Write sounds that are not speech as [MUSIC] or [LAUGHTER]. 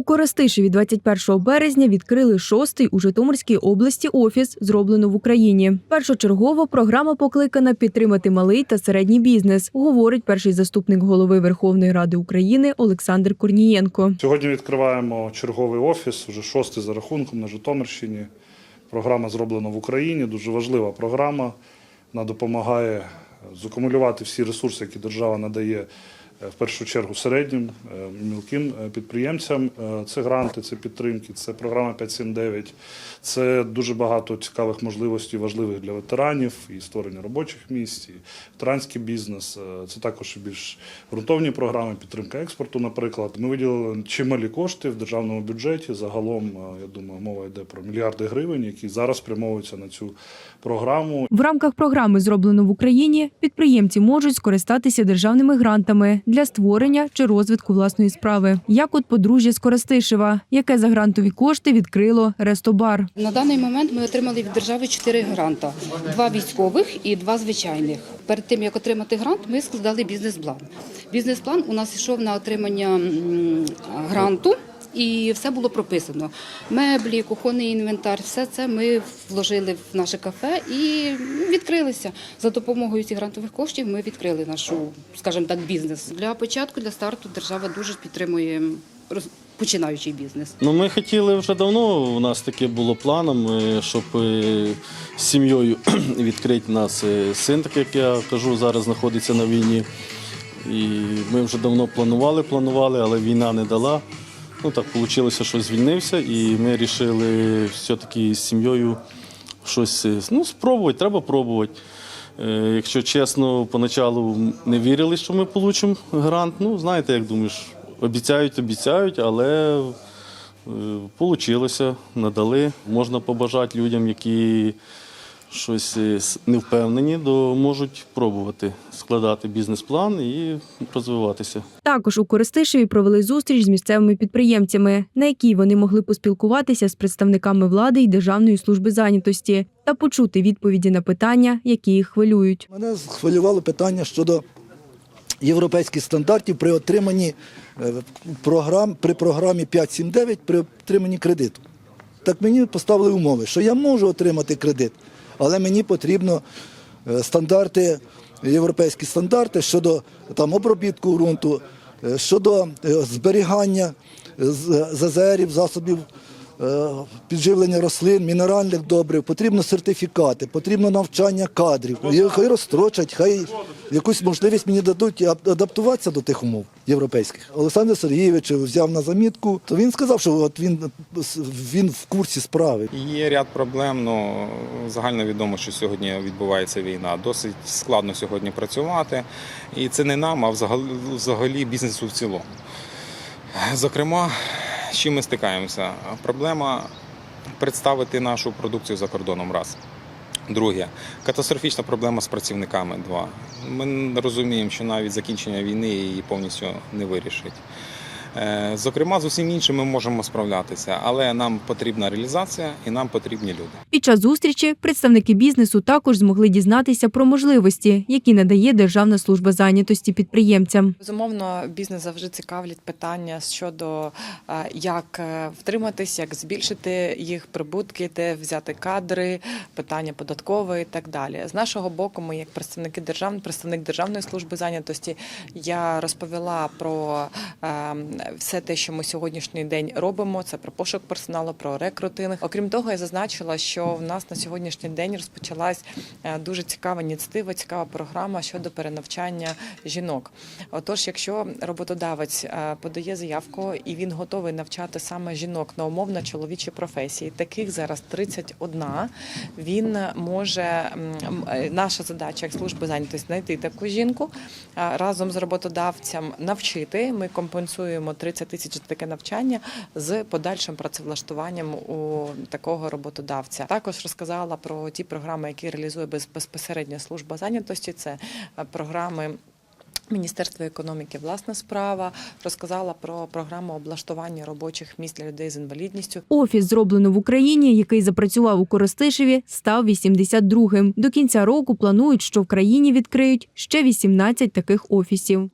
У Коростишеві 21 березня відкрили шостий у Житомирській області офіс, зроблено в Україні. Першочергово програма покликана підтримати малий та середній бізнес, говорить перший заступник голови Верховної Ради України Олександр Корнієнко. Сьогодні відкриваємо черговий офіс, вже шостий за рахунком на Житомирщині. Програма зроблена в Україні. Дуже важлива програма. Вона допомагає закумулювати всі ресурси, які держава надає в першу чергу середнім е, мілким е, підприємцям. Е, Це гранти, це підтримки, це програма 579. Це дуже багато цікавих можливостей, важливих для ветеранів, і створення робочих місць, і ветеранський бізнес. Е, Це також більш ґрунтовні програми, підтримка експорту, наприклад. Ми виділили чималі кошти в державному бюджеті. Загалом, е, я думаю, мова йде про мільярди гривень, які зараз спрямовуються на цю програму. В рамках програми зроблено в Україні підприємці можуть скористатися державними грантами для створення чи розвитку власної справи, як от подружжя з Коростишева, яке за грантові кошти відкрило рестобар. На даний момент ми отримали від держави чотири гранта: два військових і два звичайних. Перед тим як отримати грант, ми складали бізнес-план. Бізнес-план у нас йшов на отримання гранту. І все було прописано. Меблі, кухонний інвентар, все це ми вложили в наше кафе і відкрилися. За допомогою цих грантових коштів ми відкрили нашу, скажімо так, бізнес. Для початку, для старту держава дуже підтримує починаючий бізнес. Ну, ми хотіли вже давно, у нас таке було планом, е, щоб е, з сім'єю [CLEARS THROAT] відкрити нас е, син, так як я кажу, зараз знаходиться на війні. І ми вже давно планували, планували, але війна не дала. Ну так вийшло, що звільнився, і ми вирішили все-таки з сім'єю щось е, ну, спробувати, треба пробувати. Е, Якщо чесно, поначалу не вірили, що ми отримаємо грант. Ну, знаєте, як думаєш, обіцяють, обіцяють, але вийшло, надали. Можна побажати людям, які щось е, не впевнені, то можуть пробувати складати бізнес-план і розвиватися. Також у Коростишеві провели зустріч з місцевими підприємцями, на якій вони могли поспілкуватися з представниками влади і Державної служби зайнятості та почути відповіді на питання, які їх хвилюють. Мене схвилювало питання щодо європейських стандартів при отриманні е, програм при програмі 579 при отриманні кредиту. Так мені поставили умови, що я можу отримати кредит, але мені потрібно е, стандарти, європейські стандарти щодо там обробітку ґрунту, е, щодо е, зберігання зазерів, засобів підживлення рослин, мінеральних добрив, потрібно сертифікати, потрібно навчання кадрів. Хай розстрочать, хай якусь можливість мені дадуть адаптуватися до тих умов європейських. Олександр Сергійович взяв на замітку, то він сказав, що от він, він в курсі справи. Є ряд проблем. Ну загально відомо, що сьогодні відбувається війна. Досить складно сьогодні працювати, і це не нам, а взагалі, взагалі бізнесу в цілому. Зокрема, з чим ми стикаємося? Проблема представити нашу продукцію за кордоном раз. Друге, катастрофічна проблема з працівниками. Два. Ми розуміємо, що навіть закінчення війни її повністю не вирішить. Е, Зокрема, з усім іншим ми можемо справлятися, але нам потрібна реалізація і нам потрібні люди. Під час зустрічі представники бізнесу також змогли дізнатися про можливості, які надає Державна служба зайнятості підприємцям. Безумовно, бізнес завжди цікавлять питання щодо е, як е, втриматись, як збільшити їх прибутки, де взяти кадри, питання податкової і так далі. З нашого боку, ми, як представники держав, представник Державної служби зайнятості, я розповіла про е, все те, що ми сьогоднішній день робимо. Це про пошук персоналу, про рекрутинг. Окрім того, я зазначила, що в нас на сьогоднішній день розпочалась е, дуже цікава ініціатива, цікава програма щодо перенавчання жінок. Отож, якщо роботодавець е, подає заявку і він готовий навчати саме жінок на умовно чоловічі професії, таких зараз 31, він може е, наша задача як служби зайнятості знайти таку жінку разом з роботодавцем навчити. Ми компенсуємо 30 тисяч таке навчання з подальшим працевлаштуванням у такого роботодавця. Також розказала про ті програми, які реалізує без- безпосередньо служба зайнятості. Це е, програми. Міністерство економіки власна справа розказала про програму облаштування робочих місць для людей з інвалідністю. Офіс зроблено в Україні, який запрацював у Коростишеві, став 82-м. До кінця року планують, що в країні відкриють ще 18 таких офісів.